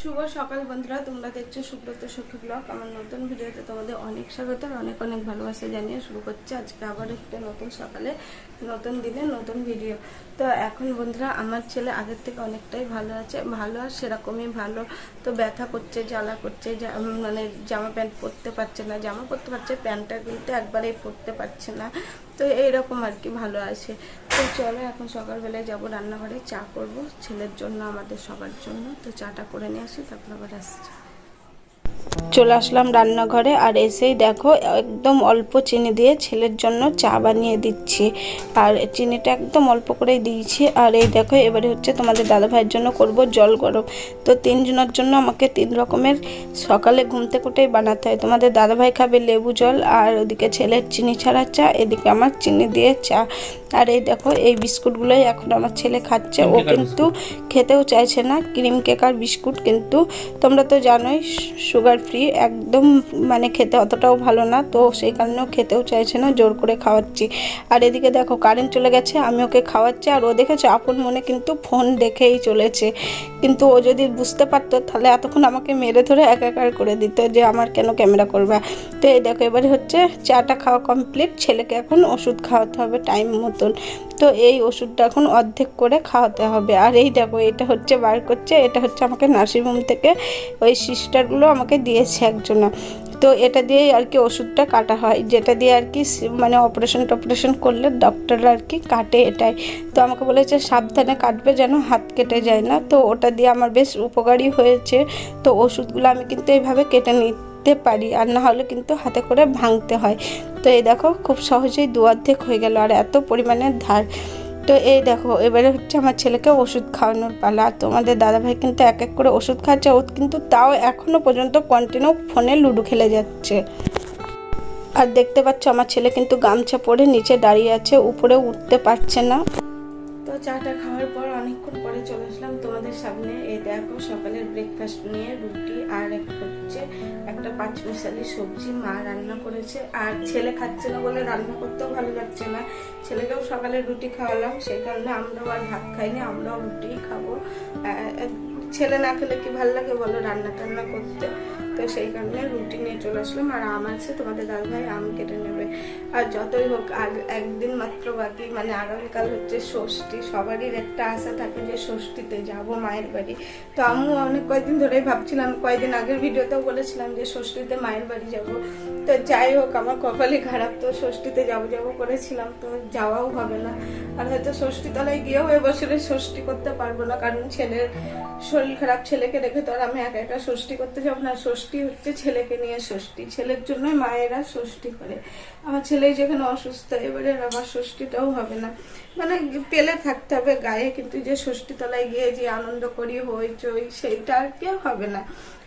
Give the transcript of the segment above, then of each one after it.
শুভ সকাল বন্ধুরা, তোমরা দেখছ সুব্রত সুখী ব্লগ। আমার নতুন ভিডিওতে তোমাদের অনেক স্বাগত আর অনেক অনেক ভালোবাসা জানিয়ে শুরু করছে। আজকে আবার একটা নতুন সকালে, নতুন দিনে নতুন ভিডিও। তো এখন বন্ধুরা, আমার ছেলে আগের থেকে অনেকটাই ভালো আছে, ভালো আর সেরকমই ভালো। তো ব্যথা করছে, জ্বালা করছে মানে জামা প্যান্ট পরতে পারছে না, জামা পরতে পারছে, প্যান্টটা কিন্তু একবারেই পরতে পারছে না। তো এইরকম আর কি ভালো আছে। তো চলো, এখন সকালবেলায় যাব রান্নাঘরে, চা করব, ছেলের জন্য, আমাদের সবার জন্য। তো চাটা করে নিয়ে আসি, তারপর আবার আসছি। চলে আসলাম রান্নাঘরে আর এসেই দেখো একদম অল্প চিনি দিয়ে ছেলের জন্য চা বানিয়ে দিচ্ছি। আর চিনিটা একদম অল্প করেই দিয়েছি। আর এই দেখো এবারে হচ্ছে তোমাদের দাদা ভাইয়ের জন্য করব জল গরম। তো তিনজনের জন্য আমাকে তিন রকমের সকালে ঘুম থেকে উঠেই বানাতে হয়। তোমাদের দাদা ভাই খাবে লেবু জল আর ওদিকে ছেলের চিনি ছাড়া চা এদিকে আমার চিনি দিয়ে চা। আর এই দেখো এই বিস্কুটগুলোই এখন আমার ছেলে খাচ্ছে। ও কিন্তু খেতেও চাইছে না। ক্রিম কেক আর বিস্কুট কিন্তু তোমরা তো জানোই সুগার ফ্রি একদম মানে খেতে অতটাও ভালো না, তো সেই কারণেও খেতেও চাইছে না, জোর করে খাওয়াচ্ছি। আর এদিকে দেখো কারেন্ট চলে গেছে, আমি ওকে খাওয়াচ্ছি, আর ও দেখেছে, আপন মনে কিন্তু ফোন দেখেই চলেছে। কিন্তু ও যদি বুঝতে পারতো, তাহলে এতক্ষণ আমাকে মেরে ধরে একাকার করে দিত যে আমার কেন ক্যামেরা করবে। তো এই দেখো, এবারে হচ্ছে চাটা খাওয়া কমপ্লিট ছেলেকে এখন ওষুধ খাওয়াতে হবে টাইম মতন। তো এই ওষুধটা এখন অর্ধেক করে খাওয়াতে হবে। আর এই দেখো, এটা হচ্ছে বার করছে, এটা হচ্ছে আমাকে নার্সিংহোম থেকে ওই সিস্টারগুলো আমাকে দিয়েছে একজনা। তো এটা দিয়েই আর কি ওষুধটা কাটা হয়। যেটা দিয়ে আর কি মানে অপারেশন টপারেশন করলে ডক্টররা আর কি কাটে এটাই। তো আমাকে বলেছে, সাবধানে কাটবে যেন হাত কেটে যায় না। তো ওটা দিয়ে আমার বেশ উপকারী হয়েছে। তো ওষুধগুলো আমি কিন্তু এইভাবে কেটে নিতে পারি আর না হলে কিন্তু হাতে করে ভাঙতে হয়। তো এই দেখো, খুব সহজেই দু অর্ধেক হয়ে গেল আর এত পরিমাণের ধার। তো এই দেখো, এবারে হচ্ছে আমার ছেলেকে ওষুধ খাওয়ানোর পালা। তোমাদের দাদাভাই কিন্তু এক এক করে ওষুধ খাচ্ছে ও কিন্তু তাও এখনও পর্যন্ত কন্টিনিউ ফোনে লুডো খেলে যাচ্ছে। আর দেখতে পাচ্ছ, আমার ছেলে কিন্তু গামছা পরে নিচে দাঁড়িয়ে আছে, উপরে উঠতে পারছে না। তো চাটা খাওয়ার পর অনেকক্ষণ পরে চলে আসলাম তোমাদের সামনে। এই দেখো সকালের ব্রেকফাস্ট নিয়ে রুটি আর এক হচ্ছে একটা পাঁচ মিশালি সবজি। মা রান্না করেছে আর ছেলে খাচ্ছে না বলে রান্না করতেও ভালো লাগছে না। ছেলেকেও সকালে রুটি খাওয়ালাম সেই কারণে আমরাও আর ভাত খাইনি, আমরাও রুটিই খাব। ছেলে না খেলে কি ভালো লাগে বলো রান্না টান্না করতে? তো সেই কারণে রুটি নিয়ে চলে আসলাম। আর আম আছে, তোমাদের দাদা ভাই আম কেটে নেবে। আর যতই হোক আর একদিন মাত্র বাকি মানে আগামীকাল হচ্ছে ষষ্ঠী। সবারই একটা আশা থাকে যে ষষ্ঠীতে যাব মায়ের বাড়ি। তো আমিও অনেক কয়েকদিন ধরেই ভাবছিলাম, কয়েকদিন আগের ভিডিওতেও বলেছিলাম যে ষষ্ঠীতে মায়ের বাড়ি যাব। তো যাই হোক, আমার কপালে খারাপ, তো ষষ্ঠীতে যাব যাব করেছিলাম, তো যাওয়াও হবে না। আর হয়তো ষষ্ঠী তলায় গিয়েও এবছরে ষষ্ঠী করতে পারব না, কারণ ছেলের শরীর খারাপ, ছেলেকে রেখে তো আর আমি একা একা ষষ্ঠী করতে যাব না। ষষ্ঠী হচ্ছে ছেলেকে নিয়ে ষষ্ঠী। ছেলের জন্যই মায়েরা ষষ্ঠী করে। আমার ছেলে যেখানে অসুস্থ, এবারে আমার ষষ্ঠীটাও হবে না। মানে পেলে থাকতে হবে গায়ে, কিন্তু যে ষষ্ঠী তলায় গিয়ে যে আনন্দ করি হইচই সেইটা আর কি হবে না।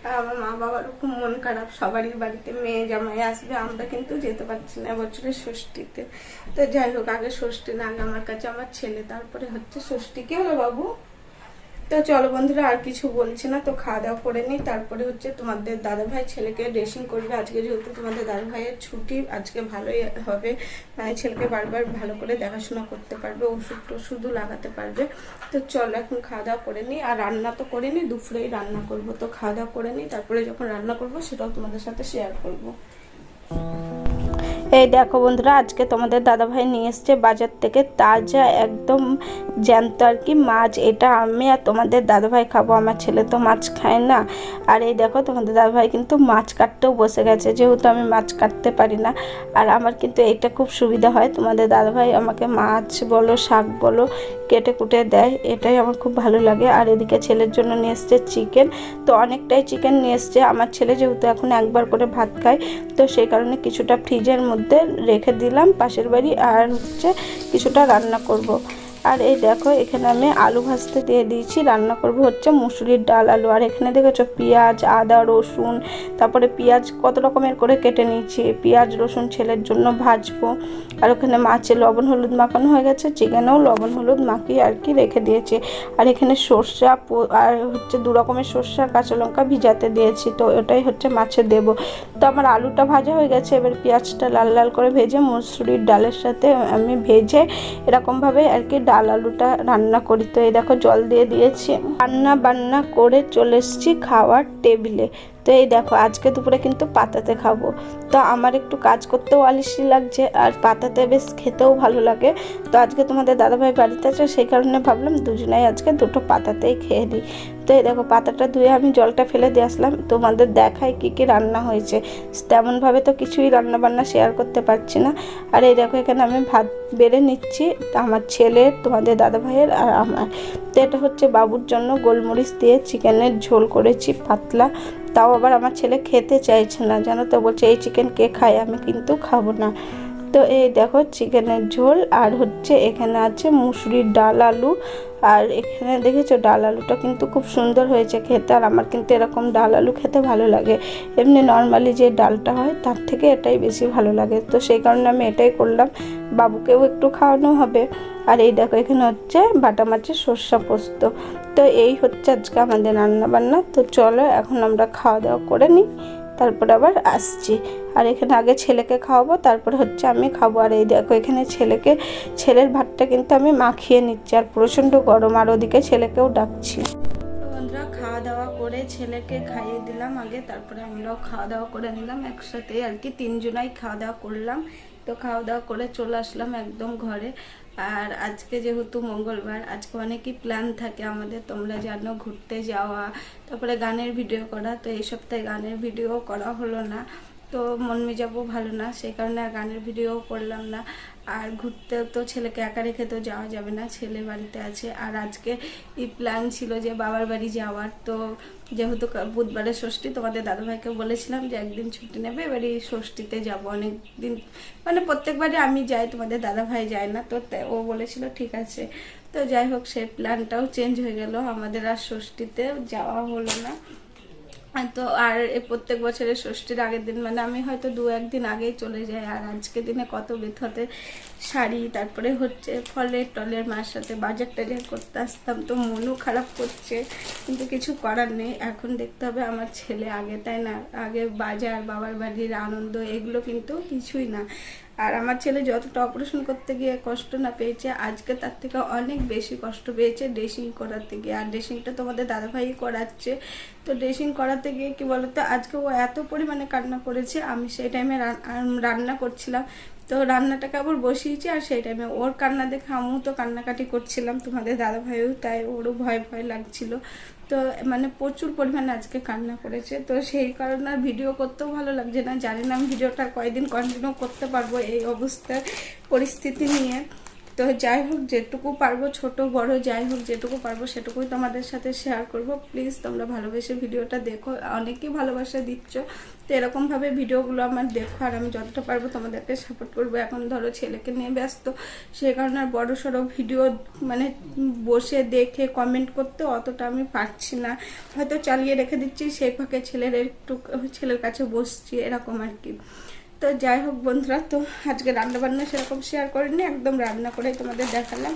আর আমার মা বাবারও খুব মন খারাপ, সবারই বাড়িতে মেয়ে জামাই আসবে, আমরা কিন্তু যেতে পারছি না বছরের ষষ্ঠীতে। তো যাই হোক, আগে ষষ্ঠী না, আগে আমার কাছে, আমার ছেলে, তারপরে হচ্ছে ষষ্ঠী। কি হলো বাবু? তো চলো বন্ধুরা, আর কিছু বলছি না, তো খাওয়া দাওয়া করে নিই। তারপরে হচ্ছে তোমাদের দাদা ভাই ছেলেকে ড্রেসিং করবে। আজকে যেহেতু তোমাদের দাদা ভাইয়ের ছুটি, আজকে ভালোই হবে। মানে ছেলেকে বারবার ভালো করে দেখাশোনা করতে পারবে, ওষুধ টষুধও লাগাতে পারবে। তো চলো এখন খাওয়া দাওয়া করে নিই। আর রান্না তো করিনি দুপুরেই রান্না করব। তো খাওয়া দাওয়া করে নিই, তারপরে যখন রান্না করব, সেটাও তোমাদের সাথে শেয়ার করব। এই দেখো বন্ধুরা, আজকে তোমাদের দাদাভাই নিয়ে এসছে বাজার থেকে তাজা একদম জ্যান্ত আর কি মাছ। এটা আমি আর তোমাদের দাদাভাই খাব, আমার ছেলে তো মাছ খায় না। আর এই দেখো, তোমাদের দাদাভাই কিন্তু মাছ কাটতেও বসে গেছে, যেহেতু আমি মাছ কাটতে পারি না। আর আমার কিন্তু এটা খুব সুবিধা হয়, তোমাদের দাদাভাই আমাকে মাছ বলো, শাক বলো, কেটে কুটে দেয়, এটাই আমার খুব ভালো লাগে। আর এদিকে ছেলের জন্য নিয়ে এসছে চিকেন, তো অনেকটাই চিকেন নিয়ে এসছে। আমার ছেলে যেহেতু এখন একবার করে ভাত খায়, তো সেই কারণে কিছুটা ফ্রিজের মধ্যে রেখে দিলাম পাশের বাড়ি আর হচ্ছে কিছুটা রান্না করব। আর এই দেখো, এখানে আমি আলু ভাজতে দিয়ে দিয়েছি, রান্না করব হচ্ছে মুসুরির ডাল, আলু। আর এখানে দেখেছ, পেঁয়াজ, আদা, রসুন, তারপরে পেঁয়াজ কত রকমের করে কেটে নিয়েছি। পেঁয়াজ, রসুন, ছেলের জন্য ভাজবো। আর ওখানে মাছে লবণ, হলুদ মাখানো হয়ে গেছে, চিকেনেও লবণ, হলুদ মাখিয়ে আর কি রেখে দিয়েছি। আর এখানে সর্ষা আর হচ্ছে দু রকমের সর্ষা, কাঁচা লঙ্কা ভিজাতে দিয়েছি, তো ওটাই হচ্ছে মাছে দেব। তো আমার আলুটা ভাজা হয়ে গেছে, এবার পেঁয়াজটা লাল লাল করে ভেজে মুসুরির ডালের সাথে আমি ভেজে এরকমভাবে আর কি ডাল ডাল আলুটা রান্না করি। তো এই দেখো জল দিয়ে দিয়েছি। রান্না বান্না করে চলে এসেছি খাওয়ার টেবিলে। তো এই দেখো, আজকে দুপুরে কিন্তু পাতাতে খাব। তো আমার একটু কাজ করতেও আলিসি লাগছে আর পাতাতে বেশ খেতেও ভালো লাগে। তো আজকে তোমাদের দাদাভাই বাড়িতে আছে, সেই কারণে ভাবলাম দুজনেই আজকে দুটো পাতাতেই খেয়ে দিই তো এই দেখো, পাতাটা ধুয়ে আমি জলটা ফেলে দিয়ে আসলাম। তোমাদের দেখায় কি কি রান্না হয়েছে। তেমনভাবে তো কিছুই রান্না বান্না শেয়ার করতে পারছি না। আর এই দেখো, এখানে আমি ভাত বেড়ে নিচ্ছি। আমার ছেলে, তোমাদের দাদা ভাইয়ের আর আমার। তো এটা হচ্ছে বাবুর জন্য গোলমরিচ দিয়ে চিকেনের ঝোল করেছি, পাতলা। তাও আবার আমার ছেলে খেতে চাইছে না। জানো তো, বলছে, এই চিকেন কে খায়? আমি কিন্তু খাব না। তো এই দেখো চিকেনের ঝোল, আর হচ্ছে এখানে আছে মুসুরির ডাল আলু। আর এখানে দেখেছ ডাল আলুটা কিন্তু খুব সুন্দর হয়েছে খেতে, আর আমার কিন্তু এরকম ডাল আলু খেতে ভালো লাগে। এমনি নর্মালি যে ডালটা হয়, তার থেকে এটাই বেশি ভালো লাগে। তো সেই কারণে আমি এটাই করলাম। বাবুকেও একটু খাওয়ানো হবে। আর এই দেখো এখানে হচ্ছে বাটা মাছের সর্ষা পোস্ত। তো এই হচ্ছে আজকে আমাদের রান্না বান্না তো চলো, এখন আমরা খাওয়া দাওয়া করে নিই। তারপরে আবার আসছি। আর এখানে আগে ছেলেকে খাওয়াবো, তারপর হচ্ছে আমি খাব। আর এই দেখো, এখানে ছেলেকে, ছেলের ভাতটা কিন্তু আমি মাখিয়ে নিচ্ছি আর প্রচণ্ড গরম। আর ওদিকে ছেলেকেও ডাকছি। বন্ধুরা খাওয়া দাওয়া করে ছেলেকে খাইয়ে দিলাম আগে, তারপরে আমরাও খাওয়া দাওয়া করে নিলাম একসাথে আর কি। তিনজনাই খাওয়া দাওয়া করলাম। তো খাওয়া দাওয়া করে চলে আসলাম একদম ঘরে। আর আজকে যেহেতু মঙ্গলবার, আজকে অনেকই প্ল্যান থাকে আমাদের, তোমরা জানো ঘুরতে যাওয়া, তারপরে গানের ভিডিও করা, তো এই সপ্তাহে গানের ভিডিও করা হলো না। তো মন মেজাবও ভালো না, সেই কারণে আর গানের ভিডিও করলাম না। আর ঘুরতে তো ছেলেকে একা রেখে তো যাওয়া যাবে না, ছেলে বাড়িতে আছে। আর আজকে এই প্ল্যান ছিল যে বাবার বাড়ি যাওয়ার। তো যেহেতু কা- বুধবারে ষষ্ঠী, তোমাদের দাদাভাইকে বলেছিলাম যে একদিন ছুটি নেবে, এবারে ষষ্ঠীতে যাব অনেক দিন মানে প্রত্যেকবারই আমি যাই, তোমাদের দাদাভাই যায় না, তো ও বলেছিল ঠিক আছে। তো যাই হোক সেই প্ল্যানটাও চেঞ্জ হয়ে গেল। আমাদের আর ষষ্ঠীতে যাওয়া হলো না। তো আর প্রত্যেক বছরের ষষ্ঠীর আগের দিন মানে আমি হয়তো দু একদিন আগেই চলে যাই, আর আজকে দিনে কত বেথতে শাড়ি, তারপরে হচ্ছে ফলের টলের মার সাথে বাজার টাজার করতে আসতাম, তো মনও খারাপ করছে, কিন্তু কিছু করার নেই, এখন দেখতে হবে আমার ছেলে আগে, তাই না? আগে বাজার, বাবার বাড়ির আনন্দ, এগুলো কিন্তু কিছুই না। আর আমার ছেলে যতটা অপারেশন করতে গিয়ে কষ্ট না পেয়েছে, আজকে তার থেকে অনেক বেশি কষ্ট পেয়েছে ড্রেসিং করাতে গিয়ে। আর ড্রেসিংটা তোমাদের দাদাভাই করাচ্ছে। তো ড্রেসিং করাতে গিয়ে কি বলতো, আজকে ও এত পরিমাণে কান্না করেছে, আমি সেই টাইমে রান্না করছিলাম। তো রান্নাটাকে আবার বসিয়েছি আর সেই টাইমে ওর কান্না দেখে আমিও তো কান্নাকাটি করছিলাম, তোমাদের দাদা ভাইও তাই ওরও ভয় ভয় লাগছিল। তো মানে প্রচুর পরিমাণে আজকে কান্না করেছে। তো সেই কারণে ভিডিও করতেও ভালো লাগছে না। জানি না আমি ভিডিওটা কয়েকদিন কন্টিনিউ করতে পারব এই অবস্থার পরিস্থিতি নিয়ে। তো যাই হোক, যেটুকু পারব, ছোট, বড়, যাই হোক, যেটুকু পারব, সেটুকুই তোমাদের সাথে শেয়ার করব। প্লিজ তোমরা ভালোবেসে ভিডিওটা দেখো। অনেকেই ভালোবাসা দিচ্ছ, তো এরকমভাবে ভিডিওগুলো আমার দেখো, আর আমি যতটা পারব তোমাদেরকে সাপোর্ট করব। এখন ধরো ছেলেকে নিয়ে ব্যস্ত সেই কারণে আর বড় সড়ো ভিডিও মানে বসে দেখে কমেন্ট করতে অতটা আমি পারছি না। হয়তো চালিয়ে রেখে দিচ্ছি, সেই ফাঁকে ছেলের একটু, ছেলের কাছে বসছি, এরকম আর কি। তো যাই হোক বন্ধুরা, তো আজকে রান্না বান্না সেরকম শেয়ার করিনি, একদম রান্না করে তোমাদের দেখালাম।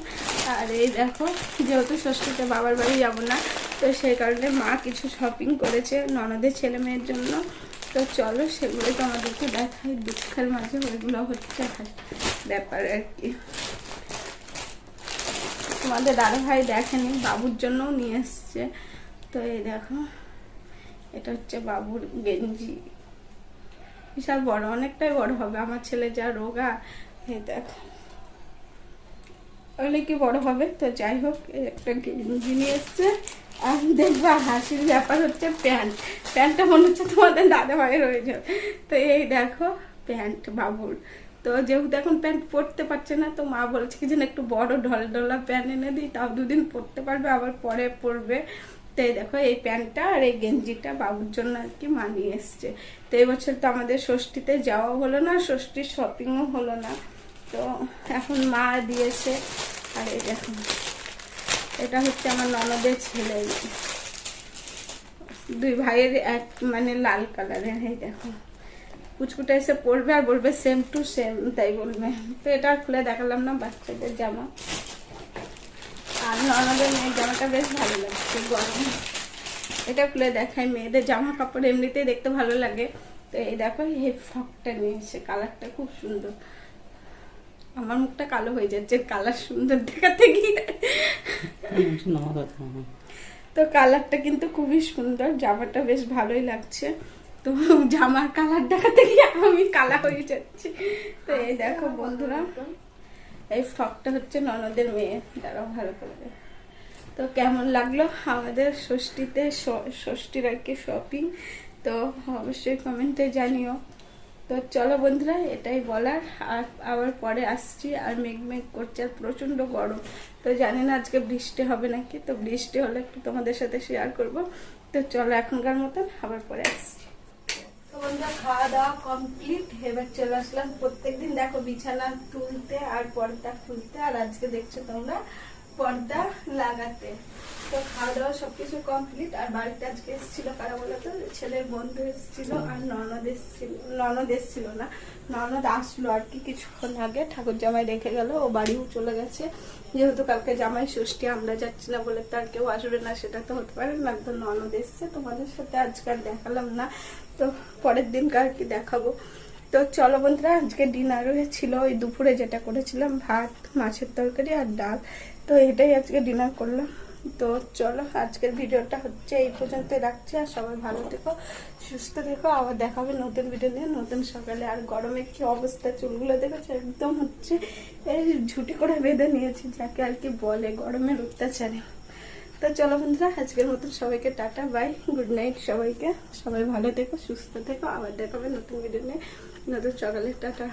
আর এই দেখো, যেহেতু ষষ্ঠীতে বাবার বাড়ি যাব না, তো সেই কারণে মা কিছু শপিং করেছে ননদের ছেলে মেয়ের জন্য। তো চলো সেগুলোই তোমাদেরকে দেখাই, দুঃখের মাঝে ওইগুলো হচ্ছে ব্যাপার আর কি। তোমাদের দাদা ভাই দেখেনি, বাবুর জন্যও নিয়ে এসছে। তো এই দেখো, এটা হচ্ছে বাবুর গেঞ্জি। বিশাল বড়, অনেকটাই বড় হবে। আমার ছেলে যা রোগা, এই দেখো। অনেকই বড় হবে? তো যাই হোক একটা গেঞ্জি নিয়ে এসছে। আর দেখবা, হাসির ব্যাপার হচ্ছে প্যান্ট। প্যান্টটা মনে হচ্ছে তোমাদের দাদা ভাইয়ের হয়ে যাবে তো এই দেখো, প্যান্ট বাবুর তো যেহেতু এখন প্যান্ট পরতে পারছে না, তো মা বলছে কি যেন একটু বড় ঢল ঢলা প্যান্ট এনে দিই, তাও দুদিন পরতে পারবে, আবার পরে পরবে। তো দেখো এই প্যান্টটা আর এই গেঞ্জিটা বাবুর জন্য আর কি মানিয়ে এসছে। তো বছর তো আমাদের ষষ্ঠীতে যাওয়া হলো না, ষষ্ঠীর শপিংও হলো না। তো এখন মা দিয়েছে, আর এই দেখো, এটা হচ্ছে আমার ননদের ছেলে। দুই ভাইয়ের এক মানে লাল কালারের, এই দেখো। কুচকুটা এসে পড়বে আর বলবে সেম টু সেম তাই বলবে। তো এটা খুলে দেখালাম না বাচ্চাদের জামা। আর ননদের মেয়ের জামাটা বেশ ভালো লাগছে গরম। এটা খুলে দেখায় মেয়েদের জামা কাপড় এমনিতেই দেখতে ভালো লাগে। তো এই দেখো, এই ফ্রকটা নিয়েছে কালারটা খুব সুন্দর। আমার মুখটা কালো হয়ে যাচ্ছে কালার সুন্দর দেখাতে গিয়ে। তো কালারটা কিন্তু খুবই সুন্দর, জামাটা বেশ ভালোই লাগছে। তো জামার কালার দেখাতে গিয়ে আমি কালা হয়ে যাচ্ছি। তো এই দেখো বন্ধুরা। এই ফ্রকটা হচ্ছে ননদের মেয়ে, দাঁড়াও ভালো করবে তো কেমন লাগল আমাদের ষষ্ঠীতে ষষ্ঠীর আর কি শপিং তো অবশ্যই কমেন্টে জানিও। তো চলো বন্ধুরা, এটাই বলার। আর আবার পরে আসছি, আর মেঘ মেঘ করছে, আর প্রচণ্ড গরম। তো জানি না আজকে বৃষ্টি হবে নাকি, তো বৃষ্টি হলে একটু তোমাদের সাথে শেয়ার করব। তো চলো এখনকার মতন আবার পরে আসছি। খাওয়া দাওয়া কমপ্লিট এবার চলে আসলাম প্রত্যেকদিন। দেখো বিছানা তুলতে আর পর্দা খুলতে, আর আজকে দেখছ তোমরা পর্দা লাগাতে। তো খাওয়া দাওয়া সবকিছু কমপ্লিট আর বাড়িতে আজকে এসেছিল কারা বলতো ছেলের বন্ধু এসেছিল আর ননদ এসেছিল ননদ এসেছিল না ননদ আসলো আর কি কিছুক্ষণ আগে। ঠাকুর জামাই রেখে গেল ও বাড়িও চলে গেছে। যেহেতু কালকে জামাই ষষ্ঠী আমরা যাচ্ছি না বলে তো আর কেউ আসবে না সেটা তো হতে পারে না। একদম ননদ এসছে তোমাদের সাথে আজকে আর দেখালাম না। তো পরের দিন আর কি দেখাবো। তো চলো বন্ধুরা আজকে ডিনারে ছিল ওই দুপুরে যেটা করেছিলাম ভাত মাছের তরকারি আর ডাল। তো এটাই আজকে ডিনার করলাম। তো চলো, আজকের ভিডিওটা হচ্ছে এই পর্যন্ত রাখছি আর সবাই ভালো থেকো, সুস্থ থেকো। আবার দেখাবে নতুন ভিডিও নিয়ে। নতুন সকালে আর গরমে কি অবস্থা? চুলগুলো দেখেছ? একদম হচ্ছে এই ঝুটি করে বেঁধে নিয়েছি, যাকে আর কি বলে গরমের অত্যাচারে। তো চলো বন্ধুরা, আজকের মতন সবাইকে টাটা বাই গুড নাইট সবাইকে। সবাই ভালো থেকো, সুস্থ থেকো। আবার দেখাবে নতুন ভিডিও নিয়ে। নতুন সকালে, টাটা।